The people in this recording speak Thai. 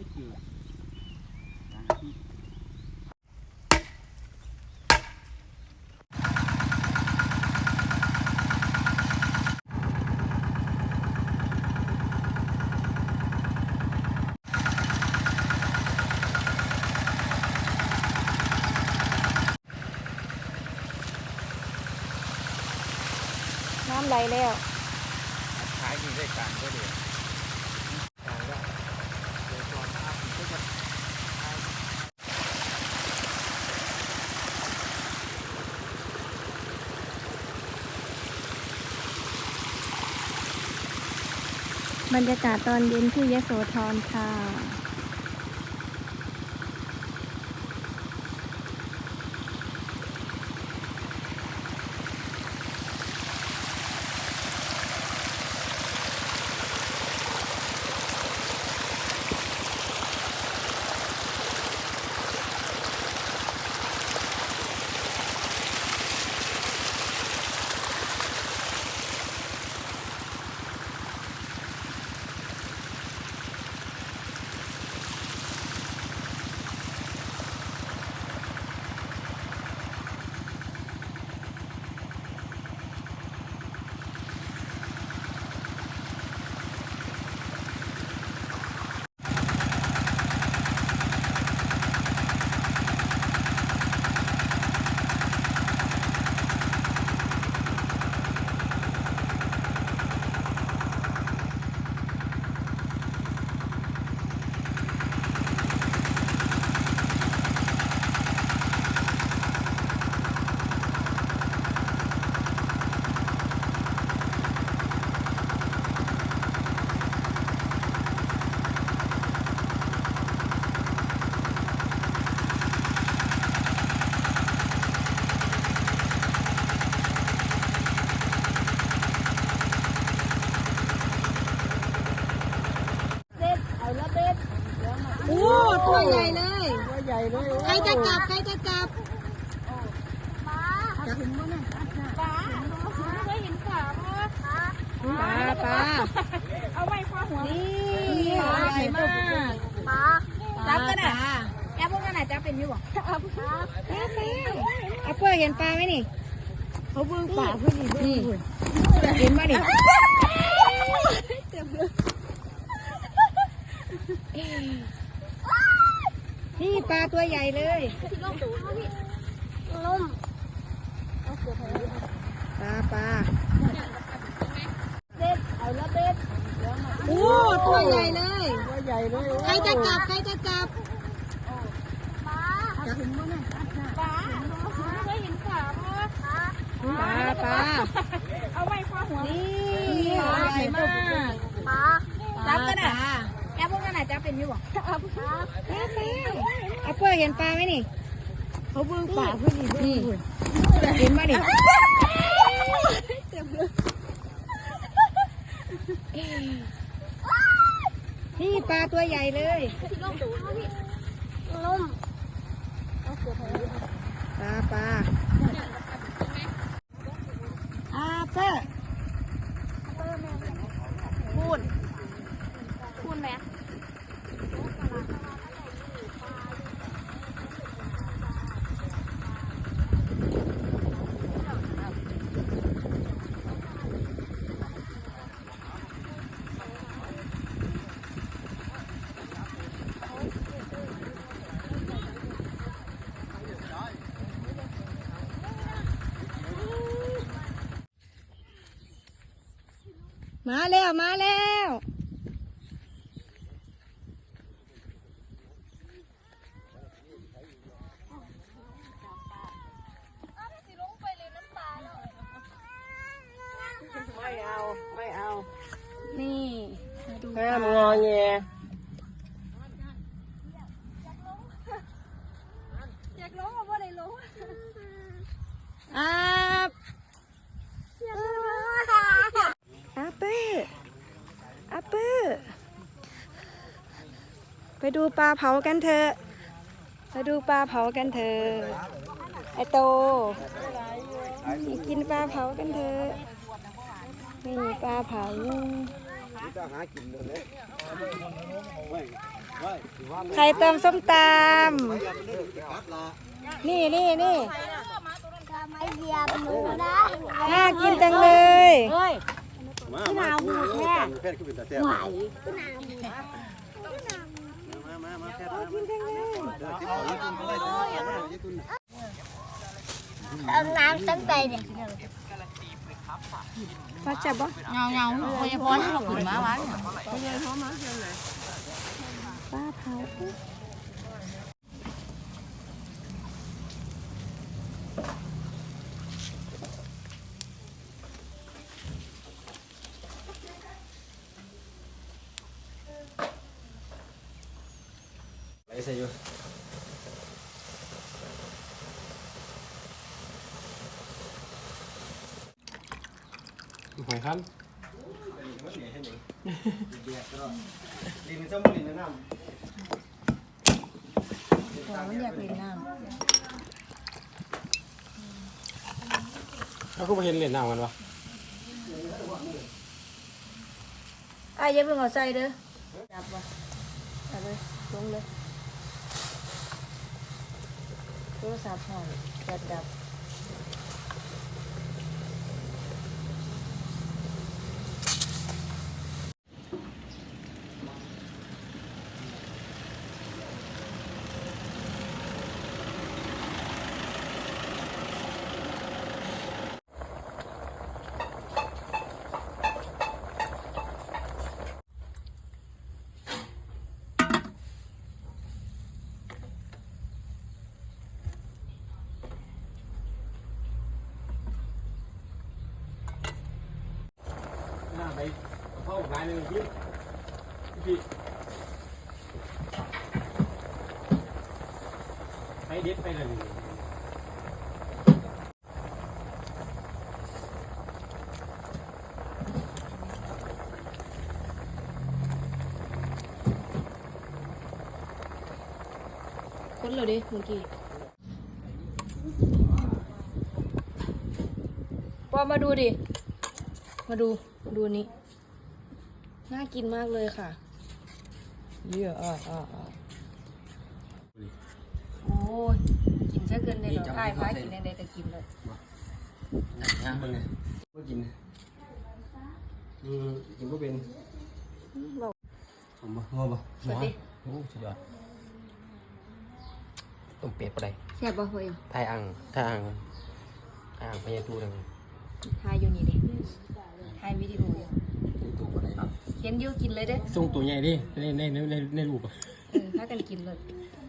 ยเจอน้ำไหลแล้วขายดีได้การก็เดียวเดี๋ยวก่อนนะครับผมก็จะ บรรยากาศตอนเย็นที่ยโสธรค่ะ โอ้ตัว ใหญ่เลยตัวใหญ่เลยใครจะจับใครจะจับปลาปลาเอาไว้คว้าหัวนี่ปลาใหญ่มากปลาจับกันอะแกพวกนั้นน่ะจะเป็นอยู่บ่เอาเพื่อเห็นปลาไหมนี่เขาเบิ่งปลาเพื่อนนี่เห็นป่ะนี่ นี่ปลาตัวใหญ่เลยล่มปลาปลาเด็ดเอาละเด็ดโอ้ตัวใหญ่เลย ตัวใหญ่เลยใครจะจับใครจะจับปลาปลาเคยเห็นปลาบ่ปลาปลาเอาไว้คว้าหัวนี่ปลาใหญ่มากปลาจับกันอะ แกพวกนั้นน่ะจะเป็นอยู่บ่เอาเพื่อเห็นปลาไหมนี่ เขาเบิ่งปลาเพื่อนนี่เห็นป่ะนี่นี่ปลาตัวใหญ่เลยล่มปลาปลาอาเพื่อ พูนพูนไหม มาแล้วมาแล้วไม่เอาไม่เอา นี่มาดูห้ามงอแงอยากลงก็บ่ได้ลงอาบ อยากลง อาเปื้ออาเปื้อ ไปดูปลาเผากันเถอะไปดูปลาเผากันเถอะไอโตไปกินปลาเผากันเถอะนี่ปลาเผาจะหากินเลยไม่ไม่ไข่เติมส้มตำนี่นี่นี่ไม่เหยียบหนูนะน่ากินจังเลยเฮ้ยมามาบูดแท้แพทย์ขึ้นเป็นตาแซ่บไหวมามามาแพทย์มามาเดี๋ยวที่ขอยืดตุ้นก็ได้ยืดตุ้น เอาน้ำตั้งใจเนี่ยพอจับบ่เงาเงาพยาพรที่เราขึ้นมาวันป้าเผา ใส่อยู่หอยครับลินซ้ำลินน้ำมันอยากเล่นน้แล้วก็ไปเห็นเหรียญน้ำกันวะำอะอย่าเพิ่งเอาใส่เด้อจับบ่เอาเลยลงเลย โทรศัพท์ห้องแบตดับ หน้าไปเข้าร้านหนึ่งพี่พี่ ไปเด็ดไปเลยคนเลยดิเมื่อกี้ปอมาดูดิ มาดู ดูนี่ น่ากินมากเลยค่ะเยอะอะอะอะโอ้ยกินซะเกินเลยเหรออ้ายพากินได้ก็กินเลยนะมึงไงเมื่อกินอืมกินก็เป็นบอกผมบ่งอบ่สวัสดีโอ้สุดยอดต้มเป็ดปะไดแซ่บบ่เฮ้ยไทยอ่างไทยอ่างไทยอ่างพญาตูดังทายอยู่นี่ดิทายวิดีโออยู่ ตูปะไดครับ เขียนอยู่กินเลยเด้อส่งตัวใหญ่ดิในในในในในรูปอะเออพากันกินเลยอ